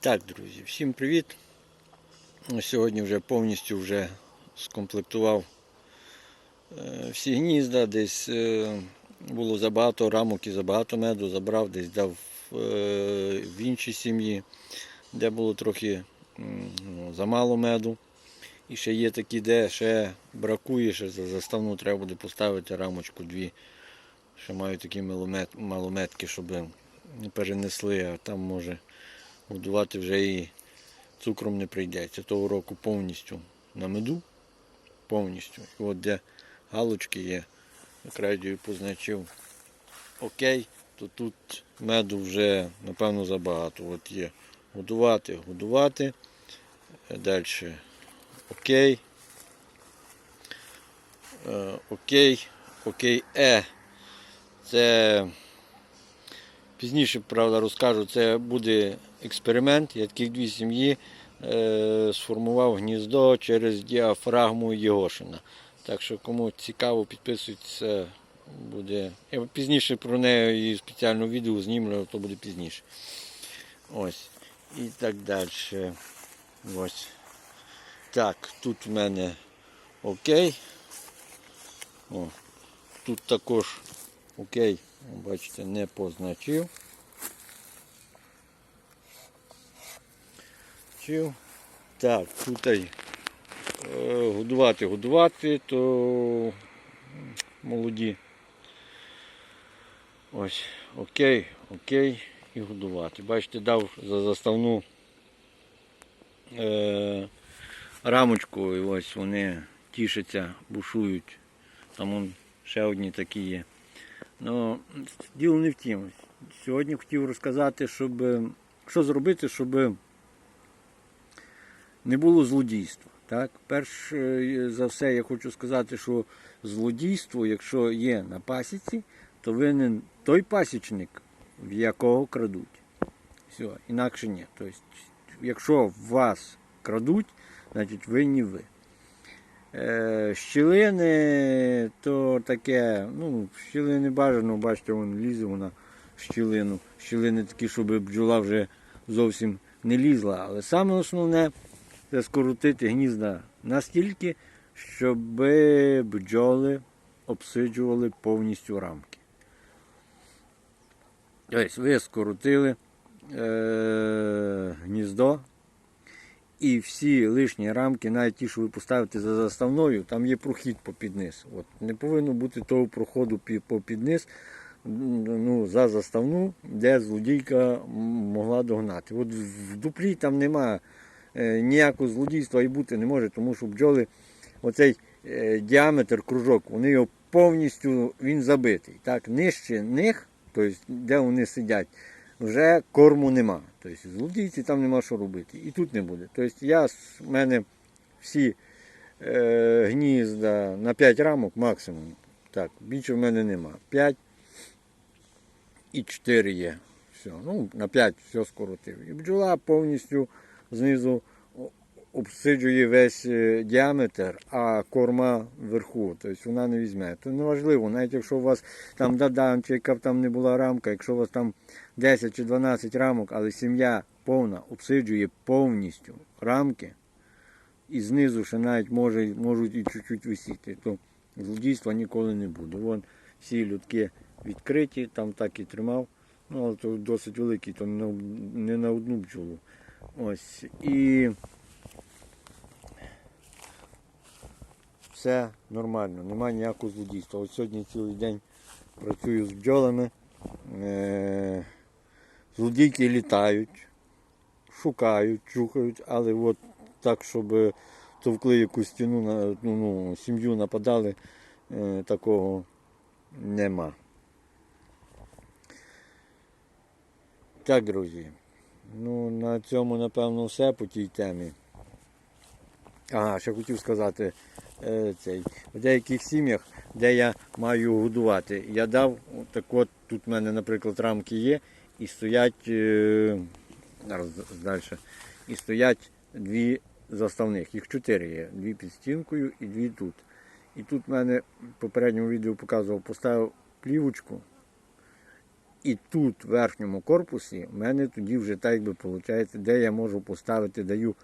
Так, друзі, всім привіт. Сьогодні вже повністю вже скомплектував е, всі гнізда, десь е, було забагато рамок і забагато меду, забрав, десь дав е, в іншій сім'ї, де було трохи ну, замало меду. І ще є такі, де ще бракує, ще за заставну треба буде поставити рамочку дві. Ще маю такі маломет, малометки, щоб не перенесли, а там може годувати вже і цукром не прийдеться. Того року повністю на меду. Повністю. І от де галочки є, крайдію позначив окей, то тут меду вже напевно забагато. От є годувати, годувати. Далі окей. Е, Окей, окей, е. Це пізніше, правда, розкажу, це буде експеримент. Я таких дві сім'ї е, сформував гніздо через діафрагму Єгошина. Так що кому цікаво, підписуйтесь, буде. Я пізніше про неї і відео знімлю, то буде пізніше. Ось. І так далі. Ось. Так, тут в мене окей. О, тут також окей, бачите, не позначив. Чив. Так, тут е, годувати, годувати, то молоді. Ось, окей, окей і годувати. Бачите, дав за заставну е, рамочку, і ось вони тішаться, бушують. Там вон ще одні такі є. Ну, діло не в тім. Сьогодні хотів розказати, щоб, що зробити, щоб не було злодійства. Так? Перш е, за все, я хочу сказати, що злодійство, якщо є на пасіці, то винен той пасічник, в якого крадуть. Все, інакше ні. Тобто, якщо вас крадуть, значить винні ви. Е, щілини то таке, ну, щілини бажано, бачите, вон лізе вона в щілину. Щілини такі, щоб бджола вже зовсім не лізла. Але саме основне скоротити гнізда настільки, щоб бджоли обсиджували повністю рамки. Ось ви скоротили е, гніздо. І всі лишні рамки, навіть ті, що ви поставите за заставною, там є прохід по підниз. От, Не повинно бути того проходу по підниз ну, за заставну, де злодійка могла догнати. От в дуплі там немає е, ніякого злодійства і бути не може, тому що бджоли, оцей е, діаметр кружок, вони його повністю він забитий. Так, Нижче них, тобто де вони сидять, вже корму нема. Тобто злодійці там нема що робити. І тут не буде. Тобто я, в мене всі е, гнізда на 5 рамок максимум. Так, більше в мене нема. 5 і 4 є. Все. Ну, на 5 все скоротив. І бджола повністю знизу обсиджує весь е, діаметр, а корма вверху. Тобто вона не візьме. То неважливо, навіть якщо у вас там дадан, чи яка б там не була рамка, якщо у вас там 10 чи 12 рамок, але сім'я повна обсиджує повністю рамки, і знизу ще навіть може, можуть і чуть-чуть висіти, то злодійства ніколи не буде. Вон всі людки відкриті, там так і тримав. Ну, але то досить великий, то не на одну бджолу. Ось. І все нормально, немає ніякого злодійства. От сьогодні цілий день працюю з бджолами. Е- Злодійки літають, шукають, чухають, але от так, щоб товкли якусь стіну ну, ну, сім'ю нападали, е, такого нема. Так, друзі. Ну, на цьому, напевно, все по тій темі. Ага, ще хотів сказати, е, цей, в деяких сім'ях, де я маю годувати, я дав, так от тут в мене, наприклад, рамки є, і стоять е, зараз далі, і стоять дві заставних. Їх чотири є. Дві під стінкою і дві тут. І тут в мене в попередньому відео показував, поставив плівочку І тут, в верхньому корпусі, в мене тоді вже так якби виходить, де я можу поставити, даю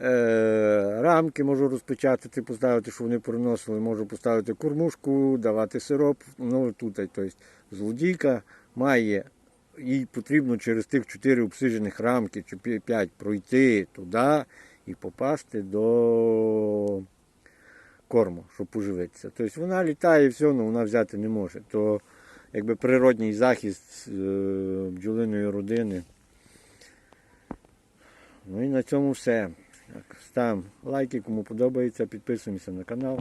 е, рамки, можу розпечатати, поставити, щоб вони приносили, можу поставити кормушку, давати сироп. Ну тут, тобто, злодійка має, їй потрібно через тих 4 обсижених рамки чи 5 пройти туди і попасти до корму, щоб поживитися. Тобто вона літає і все, але вона взяти не може. То якби природній захист е, бджолиної родини. Ну і на цьому все. Ставимо лайки, кому подобається, підписуємося на канал.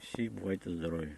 Всі бувайте здорові!